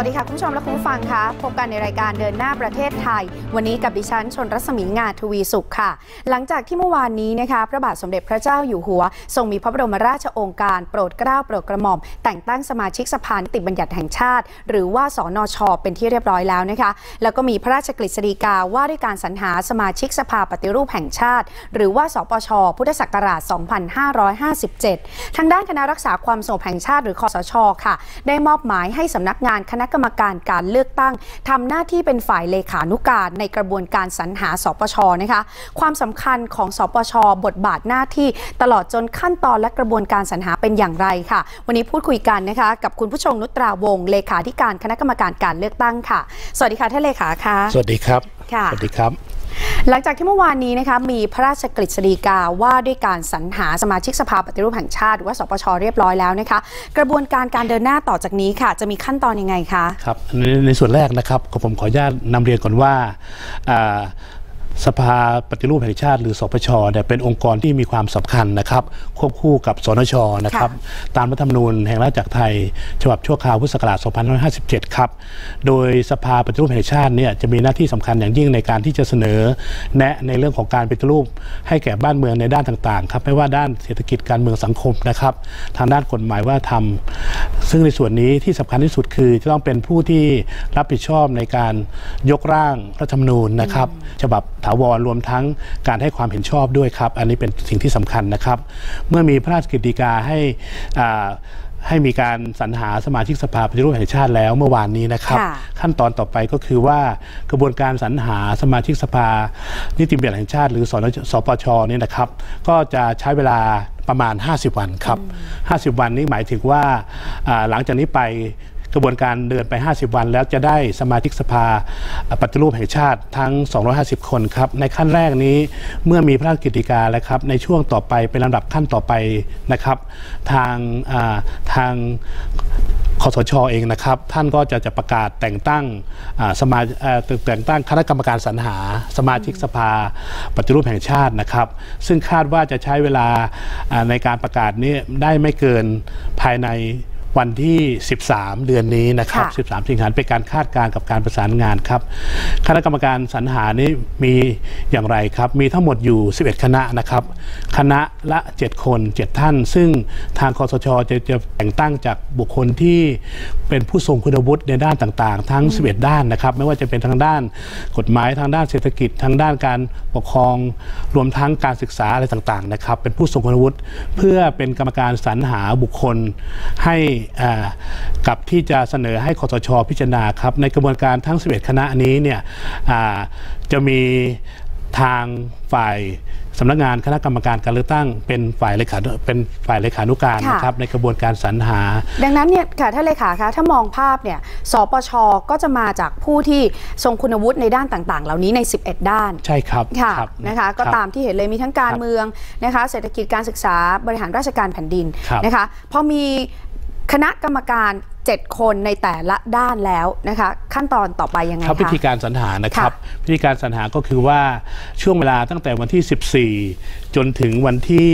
วัสดีค่ะ คุณผู้ชมและคุณผู้ฟังคะพบกันในรายการเดินหน้าประเทศไทย วันนี้กับดิฉันชนรัศมีงาทวีสุขค่ะ หลังจากที่เมื่อวานนี้นะคะพระบาทสมเด็จพระเจ้าอยู่หัว ทรงมีพระบรมราชโองการโปรดเกล้าโปรดกระหม่อม แต่งตั้งสมาชิกสภานิติบัญญัติแห่งชาติ หรือว่าสนชเป็นที่เรียบร้อยแล้วนะคะ แล้วก็มีพระราชกฤษฎีกาว่าด้วยการสรรหาสมาชิกสภาปฏิรูปแห่งชาติ หรือว่าสปช พุทธศักราช 2557 ทางด้านคณะรักษาความสงบแห่งชาติหรือคอสชค่ะ ได้มอบหมายให้สำนักงานคณะกรรมการการเลือกตั้งทำหน้าที่เป็นฝ่ายเลขานุการในกระบวนการสรรหาสปชนะคะความสำคัญของสปชบทบาทหน้าที่ตลอดจนขั้นตอนและกระบวนการสรรหาเป็นอย่างไรค่ะ วันนี้พูดคุยกันนะคะกับคุณผู้ชมนุตราวงศ์เลขาธิการคณะกรรมการการเลือกตั้งค่ะ สวัสดีค่ะท่านเลขาค่ะ สวัสดีครับค่ะสวัสดีครับ หลังจากที่เมื่อวานนี้นะคะมีพระราชกฤษฎีกาว่าด้วยการสรรหาสมาชิกสภาปฏิรูปแห่งชาติหรือว่าสปชเรียบร้อยแล้วนะคะ กระบวนการการเดินหน้าต่อจากนี้ค่ะ จะมีขั้นตอนยังไงคะครับในในส่วนแรกนะครับผมขออนุญาตนำเรียนก่อนว่าอ่า สภาปฏิรูปแห่งชาติหรือสปชเนี่ยเป็นองค์กรที่มีความสำคัญนะครับ ควบคู่กับสนชนะครับตามรัฐธรรมนูญแห่งราชอาณาจักรไทย ฉบับชั่วคราวพุทธศักราช2557 ครับ โดยสภาปฏิรูปแห่งชาติเนี่ยจะมีหน้าที่สำคัญอย่างยิ่งในการที่จะเสนอ แนะในเรื่องของการปฏิรูป ให้แก่บ้านเมืองในด้านต่างๆครับไม่ว่าด้านเศรษฐกิจการเมืองสังคมนะครับ ทางด้านกฎหมายว่าทำซึ่งในส่วนนี้ที่สำคัญที่สุดคือจะต้องเป็นผู้ที่รับผิดชอบในการยกร่างรัฐธรรมนูญนะครับ ฉบับถาวรรวมทั้งการให้ความเห็นชอบด้วยครับ อันนี้เป็นสิ่งที่สำคัญนะครับ เมื่อมีพระราชกฤษฎีกาให้อ่าให้มีการสรรหาสมาชิกสภาปฏิรูปแห่งชาติแล้วเมื่อวานนี้นะครับค่ะขั้นตอนต่อไปก็คือว่ากระบวนการสรรหาสมาชิกสภานิติบัญญัติแห่งชาติหรือสนสปชเนี่ยนะครับ ก็จะใช้เวลาประมาณ 50 วันครับ 50 วันนี้หมายถึงว่าอ่าหลังจากนี้ไป กระบวนการเดินไป 50 วัน แล้วจะได้สมาชิกสภาปฏิรูปแห่งชาติทั้ง 250 คนครับ ในขั้นแรกนี้เมื่อมีพระราชกฤษฎีการแล้วครับในช่วงต่อไปเป็นลำดับขั้นต่อไปนะครับ ทางาทางคอสชเองนะครับ ท่านก็จะจะประกาศแต่งตั้งอ่าสมาแต่งตั้งคณะกรรมการสรรหา สมาชิกสภาปฏิรูปแห่งชาตินะครับ ซึ่งคาดว่าจะใช้เวลาในการประกาศนี้ได้ไม่เกินภายใน วันที่ 13 เดือนนี้นะครับค่ะ13 สิงหาคมเป็นการคาดการณ์กับการประสานงานครับ คณะกรรมการสรรหานี้มีอย่างไรครับ มีทั้งหมดอยู่ 11 คณะนะครับ คณะละ 7 คน 7 ท่าน ซึ่งทางคอสชจะจะแต่งตั้งจากบุคคลที่เป็นผู้ทรงคุณวุฒิในด้านต่างๆ ทั้ง 11 ด้านนะครับ ไม่ว่าจะเป็นทางด้านกฎหมายทางด้านเศรษฐกิจ ทางด้านการปกครอง รวมทั้งการศึกษาอะไรต่างๆ นะครับ เป็นผู้ทรงคุณวุฒิเพื่อเป็นกรรมการสรรหาบุคคลให้อ่ากับที่จะเสนอให้คอสชพิจารณาครับ ในกระบวนการทั้ง 11 คณะนี้เนี่ยอ่าจะมีทางฝ่ายสำนักงานคณะกรรมการการเลือกตั้งเป็นฝ่ายเลขาเป็นฝ่ายเลขานุการค่ะนะครับในกระบวนการสรรหา ดังนั้นเนี่ยค่ะท่านเลขาคะถ้ามองภาพเนี่ยสปชก็จะมาจากผู้ที่ทรงคุณวุฒิในด้านต่าง ๆ เหล่านี้ใน 11 ด้าน ใช่ครับค่ะรับนะคะก็ครับตามที่เห็นเลยมีทั้งการครับเมืองนะคะเศรษฐกิจการศึกษาบริหารราชการแผ่นดินครับนะคะพอมี คณะกรรมการ 7 คนในแต่ละด้านแล้วนะคะ ขั้นตอนต่อไปยังไงครับวิคะธีการสรรหานะครับค่ะวิธีการสรรหาก็คือว่าช่วงเวลาตั้งแต่วันที่ 14 จนถึงวันที่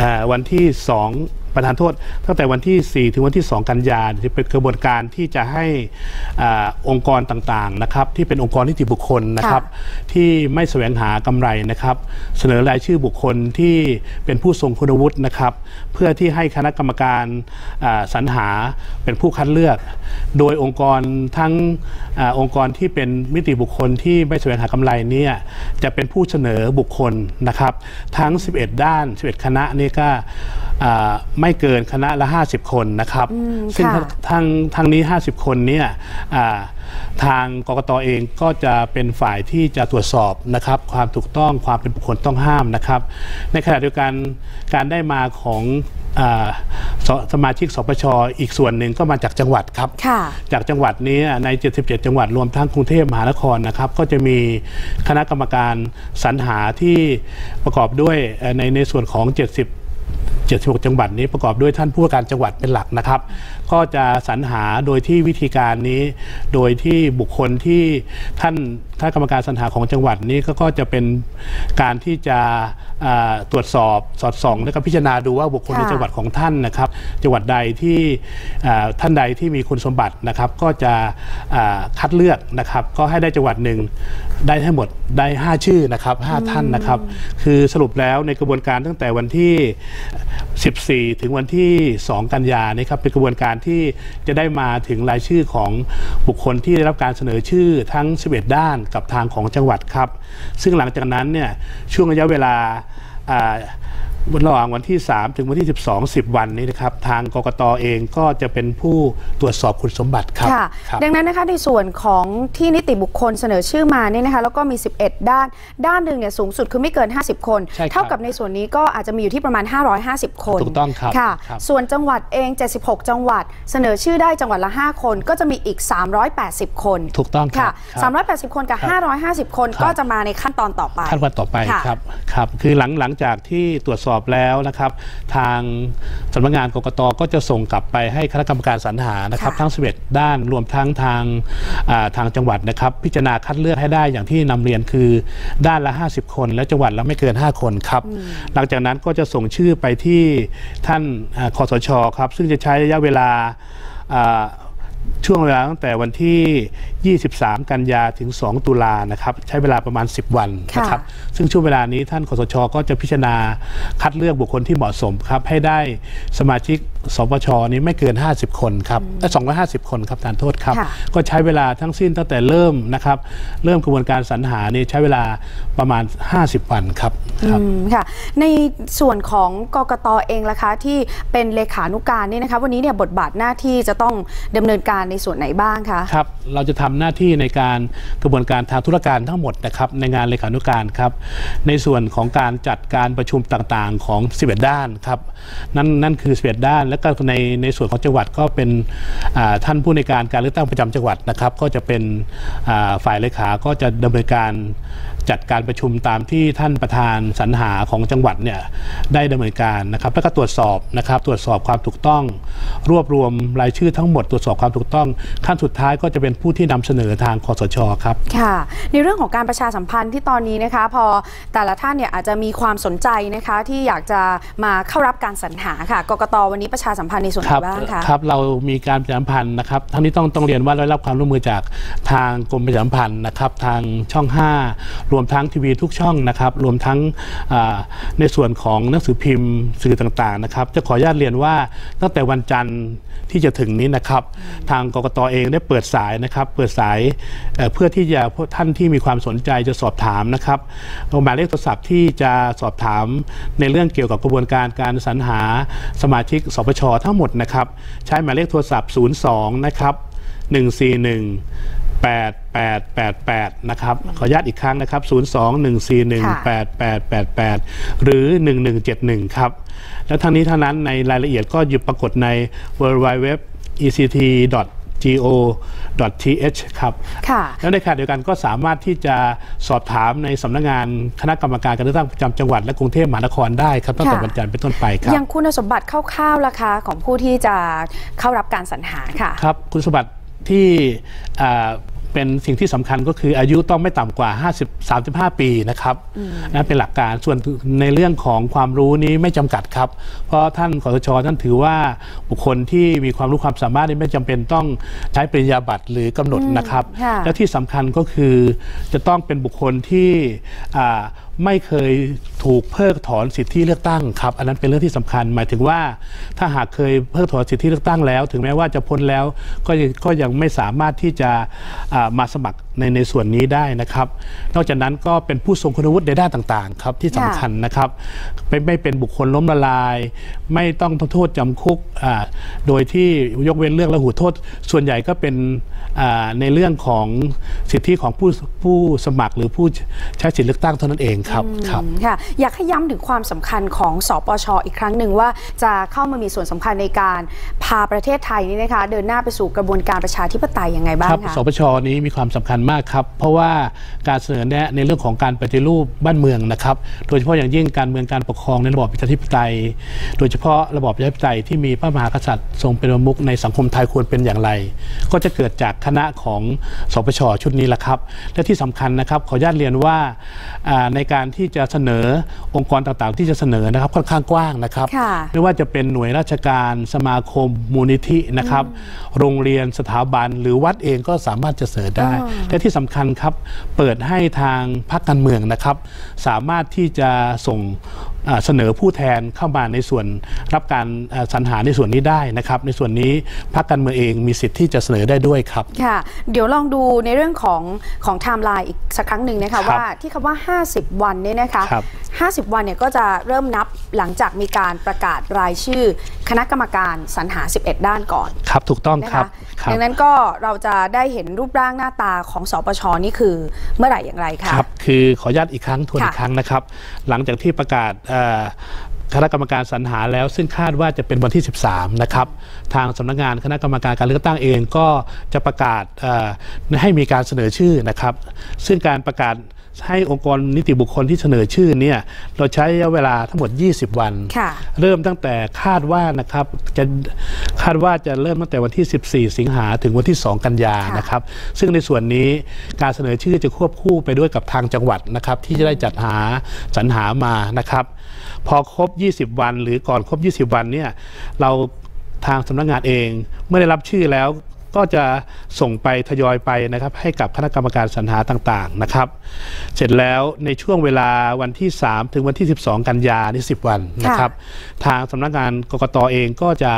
อ่าวันที่ 2 ประธานโทษ ตั้งแต่วันที่ 4 ถึงวันที่ 2 กันยาจะเป็นกระบวนการที่จะให้อาองค์กรต่างๆนะครับที่เป็นองค์กรนิติบุคคลนะครับที่ไม่แสวงหากำไรนะครับ เสนอรายชื่อบุคคลที่เป็นผู้ทรงคุณวุฒินะครับ เพื่อที่ให้คณะกรรมการอ่าสรรหาเป็นผู้คัดเลือก โดยองค์กรทั้งอาองค์กรที่เป็นมิติบุคคลที่ไม่แสวงหากำไรเนี่ยจะเป็นผู้เสนอบุคคลนะครับ ทั้ง 11 ด้าน 11 คณะนี่ก็อ่า ไม่เกินคณะละ 50 คนนะครับ ซึ่งค่ะทางทางนี้ 50 คนเนี่ยอ่าทางกกตเองก็จะเป็นฝ่ายที่จะตรวจสอบนะครับ ความถูกต้องความเป็นบุคคลต้องห้ามนะครับ ในขณะเดียวกันการได้มาของอาสสมาชิกสปชอีกส่วนหนึ่งก็มาจากจังหวัดครับค่ะจากจังหวัดนี้ใน 77 จังหวัดรวมทั้งกรุงเทพมหานครนะครับ ก็จะมีคณะกรรมการสรรหาที่ประกอบด้วยเอ่อในในส่วนของ 70 76 จังหวัดนี้ประกอบด้วยท่านผู้ว่าการจังหวัดเป็นหลักนะครับ ก็จะสรรหาโดยที่วิธีการนี้ โดยที่บุคคลที่ท่านท่านกรรมการสรรหาของจังหวัดนี้ก็จะเป็นการที่จะ ตรวจสอบสอดส่อง และก็พิจารณาดูว่าบุคคลในค่ะจังหวัดของท่านนะครับ จังหวัดใดที่อ่าท่านใดที่มีคุณสมบัตินะครับ ก็จะอ่าคัดเลือกนะครับ ก็ให้ได้จังหวัดหนึ่งได้ทั้งหมดได้ 5 ชื่อนะครับ 5 ท่านนะครับ คือสรุปแล้วในกระบวนการตั้งแต่วันที่ 14 ถึงวันที่ 2 กันยานี่ครับเป็นกระบวนการที่จะได้มาถึงรายชื่อของบุคคลที่ได้รับการเสนอชื่อทั้ง 11 ด้านกับทางของจังหวัดครับ ซึ่งหลังจากนั้นเนี่ยช่วงระยะเวลา ระหว่างวันที่ 3 ถึงวันที่ 12 10 วันนี้นะครับ ทางกกตเองก็จะเป็นผู้ตรวจสอบคุณสมบัติครับค่ะครับดังนั้นนะคะในส่วนของที่นิติบุคคลเสนอชื่อมาเนี่ยนะคะแล้วก็มี 11 ด้าน ด้านหนึ่งเนี่ยสูงสุดคือไม่เกิน 50 คนใช่ครับเท่ากับในส่วนนี้ก็อาจจะมีอยู่ที่ประมาณ 550 คนถูกต้องครับค่ะครับส่วนจังหวัดเอง 76 จังหวัด เสนอชื่อได้จังหวัดละ 5 คน ก็จะมีอีก 380 คน ถูกต้องครัค่ะบครับ380 คนกับครับ550 คนครับก็จะมาในขั้นตอนต่อไปขั้นตอนต่อไปค่ะครับครับคือหลังหลังจากที่ตรวจสอบแล้วนะครับ ทางสำนักงานกกตก็จะส่งกลับไปให้คณะกรรมการสรรหานะครับค่ะทั้ง 11 ด้านรวมทั้งทางอ่าทางจังหวัดนะครับ พิจารณาคัดเลือกให้ได้อย่างที่นำเรียนคือด้านละ 50 คน และจังหวัดละไม่เกิน 5 คนครับหลังจากนั้นก็จะส่งชื่อไปที่ท่านอ่าคอสชครับ ซึ่งจะใช้ระยะเวลาอ่าช่วงเวลาตั้งแต่วันที่ 23 กันยาถึง 2 ตุลานะครับใช้เวลาประมาณ 10 วันนะครับซึ่งช่วงเวลานี้ท่านคสช ก็จะพิจารณาคัดเลือกบุคคลที่เหมาะสมครับให้ได้สมาชิกสปชนี้ไม่เกิน 50 คนครับเอ้ย250 คนครับทานโทษครับค่ะก็ใช้เวลาทั้งสิ้นตั้งแต่เริ่มนะครับ เริ่มกระบวนการสรรหานี่ใช้เวลาประมาณ 50 วันครับครับอืมค่ะในส่วนของกกตเองล่ะคะที่เป็นเลขานุการนี่นะคะวันนี้เนี่ยบทบาทหน้าที่จะต้องดำเนินการในส่วนไหนบ้างคะครับเราจะทำหน้าที่ในการกระบวนการทางธุรการทั้งหมดนะครับในงานเลขานุการครับในส่วนของการจัดการประชุมต่างๆของ 11 ด้านครับนั่นนั่นคือ11ด้าน แล้วก็ในในส่วนของจังหวัดก็เป็นท่านผู้ในการการเลือกตั้งประจำจังหวัดนะครับ ก็จะเป็นฝ่ายเลขาก็จะดำเนินการจัดการประชุมตามที่ท่านประธานสรรหาของจังหวัดเนี่ยได้ดำเนินการนะครับแล้วก็ตรวจสอบนะครับ ตรวจสอบความถูกต้อง รวบรวมรายชื่อทั้งหมดตรวจสอบความถูกต้อง ขั้นสุดท้ายก็จะเป็นผู้ที่นำเสนอทางคอสชครับค่ะในเรื่องของการประชาสัมพันธ์ที่ตอนนี้นะคะ พอแต่ละท่านเนี่ยอาจจะมีความสนใจนะคะที่อยากจะมาเข้ารับการสรรหาค่ะกกตวันนี้ประชาสัมพันธ์ในส่วนไหคนรับบ้างคะครับเรามีการประชาสัมพันธ์นะครับทั้งนี้ต้องต้องเรียนว่าเราได้รับความร่วมมือจากทางกรมประชาสัมพันธ์นะครับทางช่อง 5รวมทั้งทีวีทุกช่องนะครับรวมทั้งในส่วนของหนังสือพิมพ์สื่อต่างๆนะครับจะขออนุญาตเรียนว่าตั้งแต่วันจันทร์ที่จะถึงนี้นะครับทางกกตเองได้เปิดสายนะครับเปิดสายเพื่อที่จะท่านที่มีความสนใจจะสอบถามนะครับหมายเลขโทรศัพท์ที่จะสอบถามในเรื่องเกี่ยวกับกระบวนการการสรรหาสมาชิกสปชทั้งหมดนะครับใช้หมายเลขโทรศัพท์ 02 นะครับ 141 8888 นะครับ ขออนุญาตอีกครั้งนะครับ 02 141 8888 หรือ 1171 ครับ แล้วทั้งนี้เท่านั้นในรายละเอียดก็อยู่ปรากฏใน w w w e c t go th ครับค่ะแล้วในขณะเดียวกันก็สามารถที่จะสอบถามในสำนักงานคณะกรรมการการเลือกตั้งประจำจังหวัดและกรุงเทพมหานครได้ครับตั้งแต่ค่ะวันจันทร์เป็นต้นไปครับอย่างคุณสมบัติคร่าวๆล่ะคะของผู้ที่จะเข้ารับการสรรหาค่ะครับคุณสมบัติ ที่อ่าเป็นสิ่งที่สำคัญก็คืออายุต้องไม่ต่ำกว่า 50 35 ปีนะครับนั่นเป็นหลักการส่วนในเรื่องของความรู้นี้ไม่จำกัดครับ เพราะท่านขอสชท่านถือว่าบุคคลที่มีความรู้ความสามารถนี่ไม่จำเป็นต้องใช้ปริญญาบัตรหรือกำหนดนะครับค่ะและที่สำคัญก็คือจะต้องเป็นบุคคลที่อ่า ไม่เคยถูกเพิกถอนสิทธิเลือกตั้งครับ อันนั้นเป็นเรื่องที่สำคัญ หมายถึงว่าถ้าหากเคยเพิกถอนสิทธิเลือกตั้งแล้ว ถึงแม้ว่าจะพ้นแล้วก็ยังก็ยังไม่สามารถที่จะมาสมัครในในส่วนนี้ได้นะครับ นอกจากนั้นก็เป็นผู้ทรงคุณวุฒิในด้านต่างๆครับที่สำคัญนะครับไม่ไม่เป็นบุคคลล้มละลาย ไม่ต้องโทษจำคุกอ่าโดยที่ยกเว้นเรื่องละหูโทษ ส่วนใหญ่ก็เป็นอ่าในเรื่องของสิทธิของผู้ผู้สมัครหรือผู้ใช้สิทธิเลือกตั้งเท่านั้นเองครับครับอืมค่ะอยากให้ย้ำถึงความสำคัญของสปชอีกครั้งหนึ่งว่าจะเข้ามามีส่วนสำคัญในการพาประเทศไทยนี่นะคะเดินหน้าไปสู่กระบวนการประชาธิปไตยยังไงบ้างครับคะสปชนี้มีความสำคัญมากครับ เพราะว่าการเสนอแนะในเรื่องของการปฏิรูปบ้านเมืองนะครับ โดยเฉพาะอย่างยิ่งการเมืองการปกครองในระบอบประชาธิปไตย โดยเฉพาะระบอบประชาธิปไตยที่มีพระมหากษัตริย์ทรงเป็นประมุขในสังคมไทยควรเป็นอย่างไร ก็จะเกิดจากคณะของสปชชุดนี้แหละครับ และที่สำคัญนะครับขออนุญาตเรียนว่าอ่าในการที่จะเสนอองค์กรต่างๆ ที่จะเสนอนะครับค่อนข้างกว้างนะครับค่ะไม่ว่าจะเป็นหน่วยราชการสมาคมมูลนิธินะครับ โรงเรียนสถาบันหรือวัดเองก็สามารถจะเสนอได้อ๋อและที่สำคัญครับเปิดให้ทางพรรคการเมืองนะครับ สามารถที่จะส่งอ่าเสนอผู้แทนเข้ามาในส่วนรับการอ่าสรรหาในส่วนนี้ได้นะครับ ในส่วนนี้พรรคการเมืองเองมีสิทธิ์ที่จะเสนอได้ด้วยครับค่ะ เดี๋ยวลองดูในเรื่องของของไทม์ไลน์อีกสักครั้งหนึ่งนะครัคะบว่าที่คำว่า 50 วันเนี่ยนะคะครับ50 วันเนี่ยก็จะเริ่มนับหลังจากมีการประกาศรายชื่อ คณะกรรมการสรรหา 11 ด้านก่อนครับถูกต้องนะครัคะบครับดังนั้นก็เราจะได้เห็นรูปร่างหน้าตาของสปชนี่คือเมื่อไหร่อย่างไรคะครับคือขออนุญาตอีกครั้งทวนค่ะอีกครั้งนะครับ หลังจากที่ประกาศเอ่อคณะกรรมการสรรหาแล้วซึ่งคาดว่าจะเป็นวันที่ 13 นะครับ ทางสำนักงานคณะกรรมการการเลือกตั้งเองก็จะประกาศเอ่อให้มีการเสนอชื่อนะครับ ซึ่งการประกาศ ให้องค์กรนิติบุคคลที่เสนอชื่อเนี่ยเราใช้ระยะเวลาทั้งหมด 20 วันค่ะเริ่มตั้งแต่คาดว่านะครับจะคาดว่าจะเริ่มตั้งแต่วันที่ 14 สิงหาถึงวันที่ 2 กันยาค่ะนะครับ ซึ่งในส่วนนี้การเสนอชื่อจะควบคู่ไปด้วยกับทางจังหวัดนะครับที่จะได้จัดหาสรรหามานะครับพอครบ 20 วัน หรือก่อนครบ 20 วันเนี่ยเราทางสำนักงานเอง เมื่อได้รับชื่อแล้ว ก็จะส่งไปทยอยไปนะครับให้กับคณะกรรมการสรรหาต่างๆนะครับ เสร็จแล้วในช่วงเวลาวันที่ 3 ถึงวันที่ 12 กันยานี่10 วันนะครับ ทางสำนักงานกกตเองก็จะ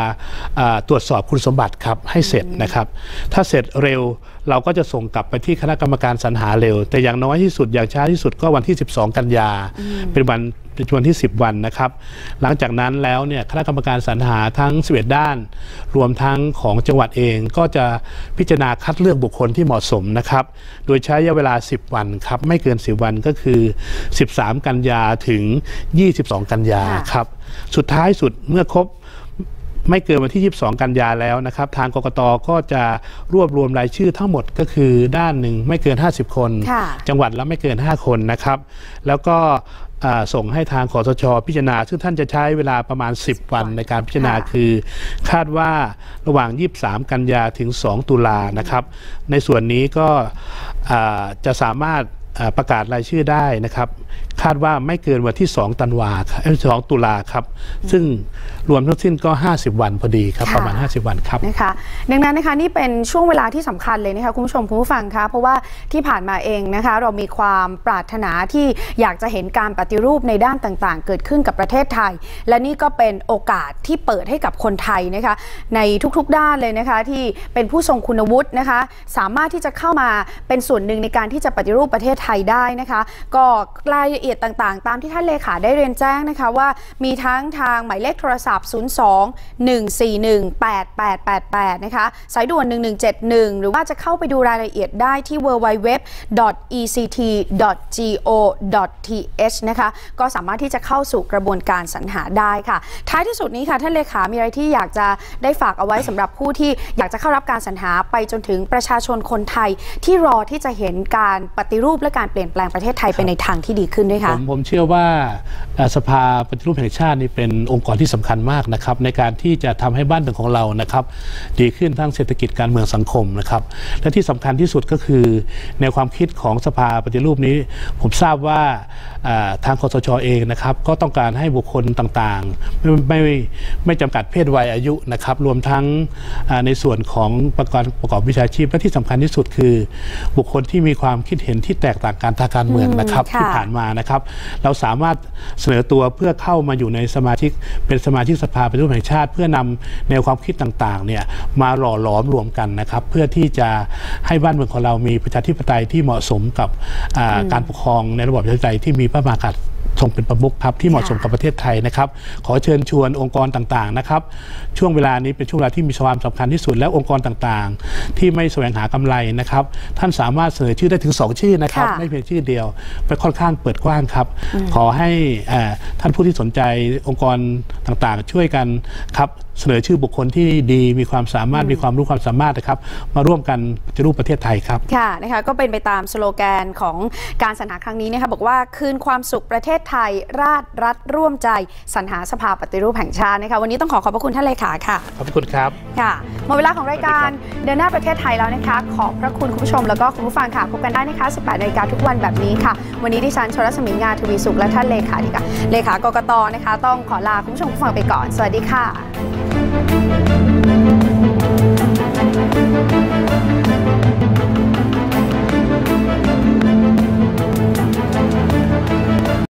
อ่าตรวจสอบคุณสมบัติครับให้เสร็จนะครับ ถ้าเสร็จเร็วเราก็จะส่งกลับไปที่คณะกรรมการสรรหาเร็ว แต่อย่างน้อยที่สุดอย่างช้าที่สุดก็วันที่ 12 กันยาเป็นวัน เป็นวันที่ 10 วันนะครับ หลังจากนั้นแล้วเนี่ยคณะกรรมการสรรหาทั้ง11ด้าน รวมทั้งของจังหวัดเองก็จะพิจารณาคัดเลือกบุคคลที่เหมาะสมนะครับ โดยใช้ระยะเวลา 10 วันครับ ไม่เกิน 10 วันก็คือ 13 กันยาถึง 22 กันยาค่ะครับ สุดท้ายสุดเมื่อครบไม่เกินวันที่ 22 กันยาแล้วนะครับ ทางกกตก็จะรวบรวมรายชื่อทั้งหมดก็คือด้านหนึ่งไม่เกิน 50 คนค่ะจังหวัดละไม่เกิน 5 คนนะครับ แล้วก็อ่า ส่งให้ทางขอสช พิจารณา ซึ่งท่านจะใช้เวลาประมาณ 10 วันในการพิจารณาค่ะคือ คาดว่าระหว่าง 23 กันยาถึง 2 ตุลานะครับ ในส่วนนี้ก็อ่าจะสามารถอ่า ประกาศรายชื่อได้นะครับ คาดว่าไม่เกินวันที่ 2 ตันวาครับเอ้ย2ตุลาครับ ซึ่งรวมทั้งสิ้นก็ 50 วันพอดีครับค่ะประมาณ 50 วันครับนะคะดังนั้นนะคะนี่เป็นช่วงเวลาที่สำคัญเลยนะคะคุณผู้ชมคุณผู้ฟังคะเพราะว่าที่ผ่านมาเองนะคะเรามีความปรารถนาที่อยากจะเห็นการปฏิรูปในด้านต่างๆ เกิดขึ้นกับประเทศไทย และนี่ก็เป็นโอกาสที่เปิดให้กับคนไทยนะคะในทุกๆด้านเลยนะคะที่เป็นผู้ทรงคุณวุฒินะคะสามารถที่จะเข้ามาเป็นส่วนหนึ่งในการที่จะปฏิรูปประเทศไทยได้นะคะก็รายละเอียดต่างๆ ตามที่ท่านเลขาได้เรียนแจ้งนะคะว่ามีทั้งทางหมายเลขโทรศัพท์ 02 141 8888 นะคะสายด่วน 1171 หรือว่าจะเข้าไปดูรายละเอียดได้ที่ www.ect.go.th นะคะก็สามารถที่จะเข้าสู่กระบวนการสรรหาได้ค่ะ ท้ายที่สุดนี้ค่ะ ท่านเลขา มีอะไรที่อยากจะได้ฝากเอาไว้สำหรับผู้ที่อยากจะเข้ารับการสรรหาไปจนถึงประชาชนคนไทยที่รอที่จะเห็นการปฏิรูปและการเปลี่ยนแปลงประเทศไทยไปในทางที่ดีขึ้นด้วยผค่ะมผมเชื่อว่าเอ่อสภาปฏิรูปแห่งชาตินี่เป็นองค์กรที่สำคัญมากนะครับในการที่จะทำให้บ้านเมืองของเรานะครับดีขึ้นทั้งเศรษฐกิจการเมืองสังคมนะครับและที่สำคัญที่สุดก็คือแนวความคิดของสภาปฏิรูปนี้ ผมทราบว่าเอ่อทางคอสชเองนะครับก็ต้องการให้บุคคลต่างๆ ไม่ไม่ไม่ไม่จำกัดเพศวัยอายุนะครับรวมทั้งอ่าในส่วนของประกอบประกอบวิชาชีพและที่สำคัญที่สุดคือ บุคคลที่มีความคิดเห็นที่แตกต่างกันทางการเมืองนะครับอืมค่ะที่ผ่านมานะครับ เราสามารถเสนอตัวเพื่อเข้ามาอยู่ในสมาชิกเป็นสมาชิกสภาปฏิรูปแห่งชาติ เพื่อนำแนวความคิดต่างๆเนี่ยมาหล่อหลอมรวมกันนะครับ เพื่อที่จะให้บ้านเมืองของเรามีประชาธิปไตยที่เหมาะสมกับอ่าการปกครองในระบอบประชาธิปไตยที่มีพระมหากษัตริย์ ทรงเป็นประมุขครับที่เหมาะสมกับประเทศไทยนะครับ ขอเชิญชวนองค์กรต่างๆนะครับ ช่วงเวลานี้เป็นช่วงเวลาที่มีความสำคัญที่สุดและองค์กรต่างๆ ที่ไม่แสวงหากำไรนะครับ ท่านสามารถเสนอชื่อได้ถึง 2 ชื่อนะครับค่ะไม่เพียงชื่อเดียวไปค่อนข้างเปิดกว้างครับ ขอให้เอ่อท่านผู้ที่สนใจองค์กรต่างๆ ช่วยกันครับเสนอชื่อบุคคลที่ดีมีความสามารถมีความรู้ความสามารถนะครับ มาร่วมกันปฏิรูปประเทศไทยครับ ค่ะนะคะก็เป็นไปตามสโลแกนของการสรรหาครั้งนี้นะคะบอกว่าคืนความสุขประเทศไทย ราชรัฐร่วมใจสรรหาสภาปฏิรูปแห่งชาตินะคะวันนี้ต้องขอขอบพระคุณท่านเลขาค่ะขอบคุณครับค่ะหมดเวลาของรายการเดินหน้าประเทศไทยแล้วนะคะ ขอบพระคุณคุณผู้ชมแล้วก็คุณผู้ฟังค่ะพบกันได้นะคะ 18นาฬิกาทุกวันแบบนี้ค่ะ วันนี้ดิฉันชรสมิงงาทวีสุขและท่านเลขาธิการเลขากกตนะคะ ต้องขอลาคุณผู้ชมผู้ฟังไปก่อน สวัสดีค่ะ